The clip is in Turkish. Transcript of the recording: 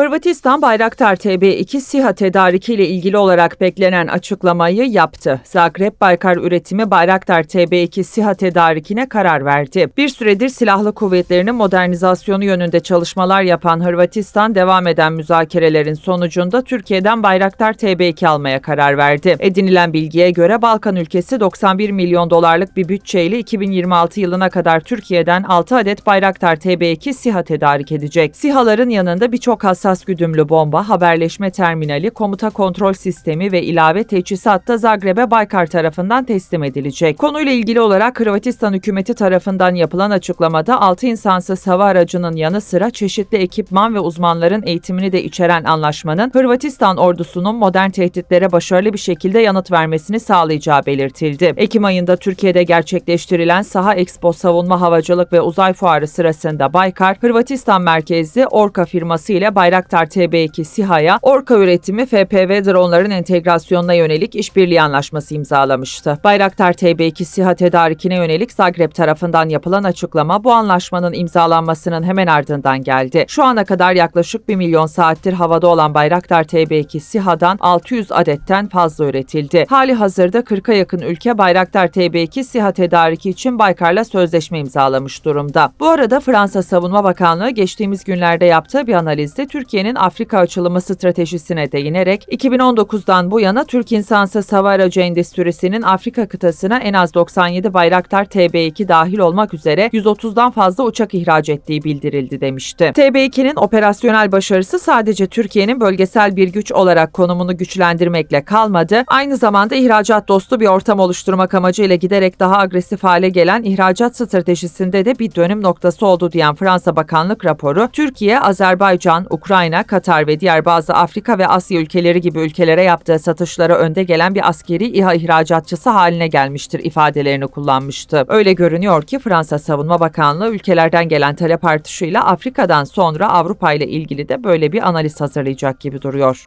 Hırvatistan Bayraktar TB2 SİHA tedariki ile ilgili olarak beklenen açıklamayı yaptı. Zagreb Baykar üretimi Bayraktar TB2 SİHA tedarikine karar verdi. Bir süredir silahlı kuvvetlerinin modernizasyonu yönünde çalışmalar yapan Hırvatistan devam eden müzakerelerin sonucunda Türkiye'den Bayraktar TB2 almaya karar verdi. Edinilen bilgiye göre Balkan ülkesi 91 milyon dolarlık bir bütçeyle 2026 yılına kadar Türkiye'den 6 adet Bayraktar TB2 SİHA tedarik edecek. SİHA'ların yanında birçok hassas güdümlü bomba, haberleşme terminali, komuta kontrol sistemi ve ilave teçhizat da Zagreb'e Baykar tarafından teslim edilecek. Konuyla ilgili olarak Hırvatistan hükümeti tarafından yapılan açıklamada 6 insansız hava aracının yanı sıra çeşitli ekipman ve uzmanların eğitimini de içeren anlaşmanın Hırvatistan ordusunun modern tehditlere başarılı bir şekilde yanıt vermesini sağlayacağı belirtildi. Ekim ayında Türkiye'de gerçekleştirilen Saha Expo Savunma Havacılık ve Uzay Fuarı sırasında Baykar, Hırvatistan merkezli Orka firması ile Bayraktar TB2 SİHA'ya Orka üretimi FPV dronların entegrasyonuna yönelik işbirliği anlaşması imzalamıştı. Bayraktar TB2 SİHA tedarikine yönelik Zagreb tarafından yapılan açıklama bu anlaşmanın imzalanmasının hemen ardından geldi. Şu ana kadar yaklaşık 1 milyon saattir havada olan Bayraktar TB2 SİHA'dan 600 adetten fazla üretildi. Hali hazırda 40'a yakın ülke Bayraktar TB2 SİHA tedariki için Baykar'la sözleşme imzalamış durumda. Bu arada Fransa Savunma Bakanlığı geçtiğimiz günlerde yaptığı bir analizde Türkiye'nin Afrika açılımı stratejisine değinerek 2019'dan bu yana Türk insansız hava aracı endüstrisinin Afrika kıtasına en az 97 Bayraktar TB2 dahil olmak üzere 130'dan fazla uçak ihraç ettiği bildirildi demişti. TB2'nin operasyonel başarısı sadece Türkiye'nin bölgesel bir güç olarak konumunu güçlendirmekle kalmadı, aynı zamanda ihracat dostu bir ortam oluşturmak amacıyla giderek daha agresif hale gelen ihracat stratejisinde de bir dönüm noktası oldu diyen Fransa Bakanlık raporu, Türkiye, Azerbaycan, Ukrayna, Katar ve diğer bazı Afrika ve Asya ülkeleri gibi ülkelere yaptığı satışlara önde gelen bir askeri İHA ihracatçısı haline gelmiştir ifadelerini kullanmıştı. Öyle görünüyor ki Fransa Savunma Bakanlığı ülkelerden gelen talep artışıyla Afrika'dan sonra Avrupa ile ilgili de böyle bir analiz hazırlayacak gibi duruyor.